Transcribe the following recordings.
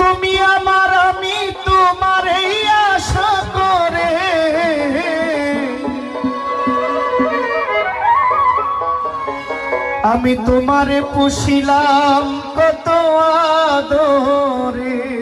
তুমি আমার আমি তোমার এই আশা করে। আমি তোমারে পুষিলাম কত আদরে।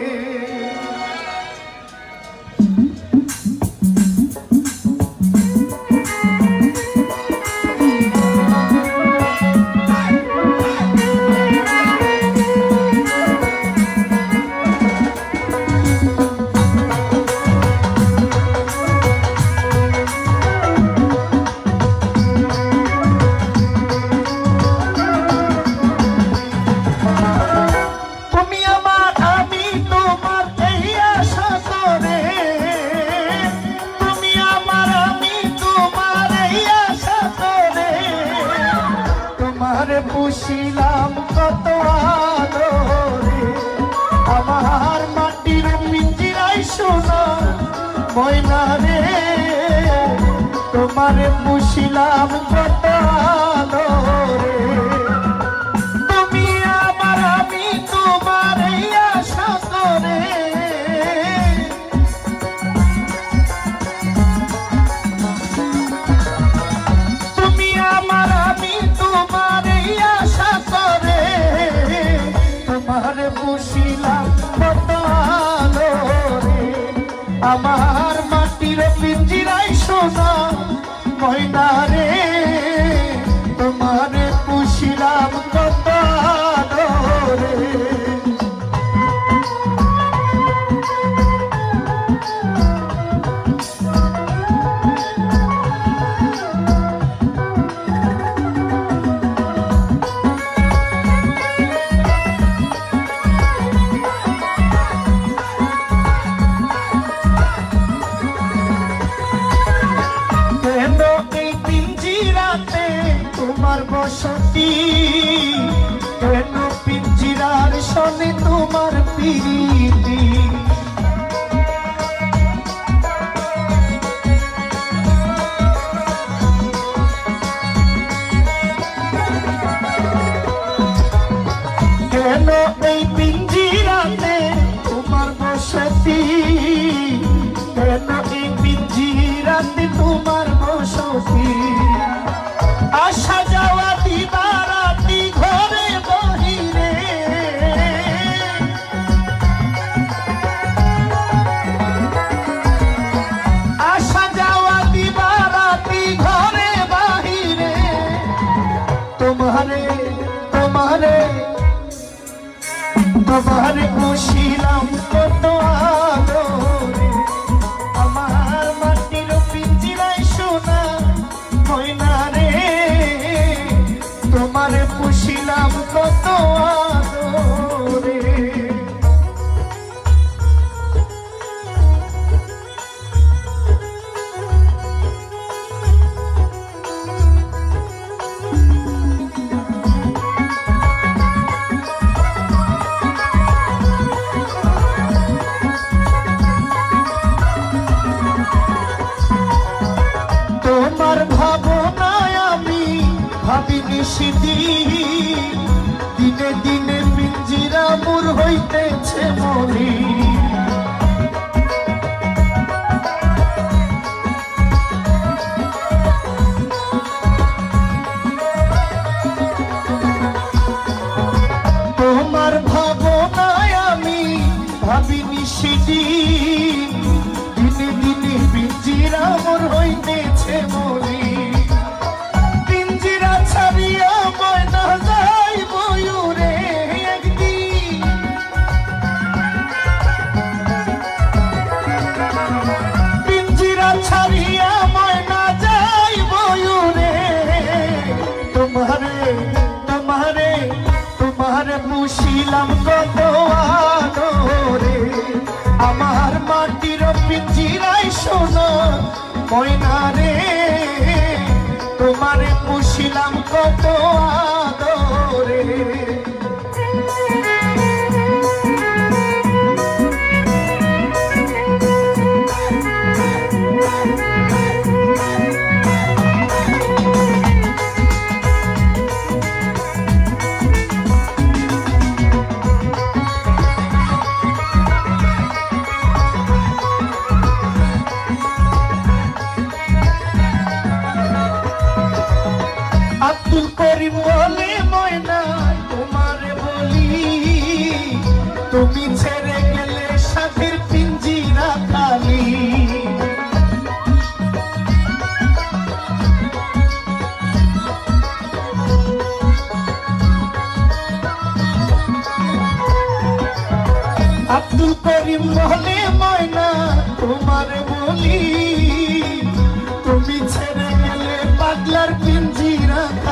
পুষিলাম কত আদরে আমার মাটির মিঞ্জিরাই শোনা ময়না রে। তোমার পুষিলাম কত রে আমার কেন পিঞ্জিরার সনে তোমার প্রীতি তোমার পুষিলাম কত ভাবিনি দিনে দিনে পিঞ্জিরা মুর হইতেছে মরি তোমার ভাবনায় আমি ভাবিনি সেদিন মুশিলাম কত আদরে। আমার মাটির পিঞ্জিরাই শোনো ময়না রে তোমারে পুষিলাম কত আদরে। আব্দুল করিম বলে ময়না, তোমারে বলি, তুমি ছেড়ে গেলে সাথের পিঞ্জিরা খালি। আব্দুল করিম বলে ময়না, তোমার বলি, তুমি ছেড়ে গেলে পাগলার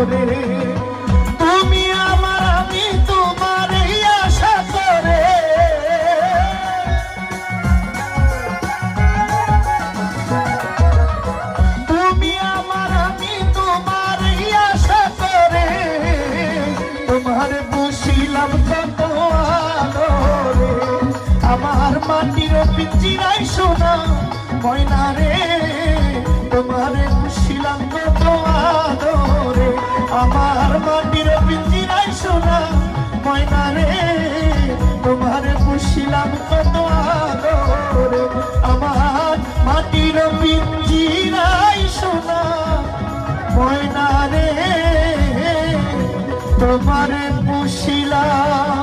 আদরে তুমি আমার, আমি তোমার আশা করে। তুমি আমার, আমি তোমার আশা করে। তোমার বসিলাম কত আমার মাটির পিঞ্জিরাই শোনা ময়না রে। তোমার ময়না রে তোমার বসিলাম কত আদরে। আমার মাটির পিঞ্জিরাই সোনা। ময়না রে তোমার পুষিলাম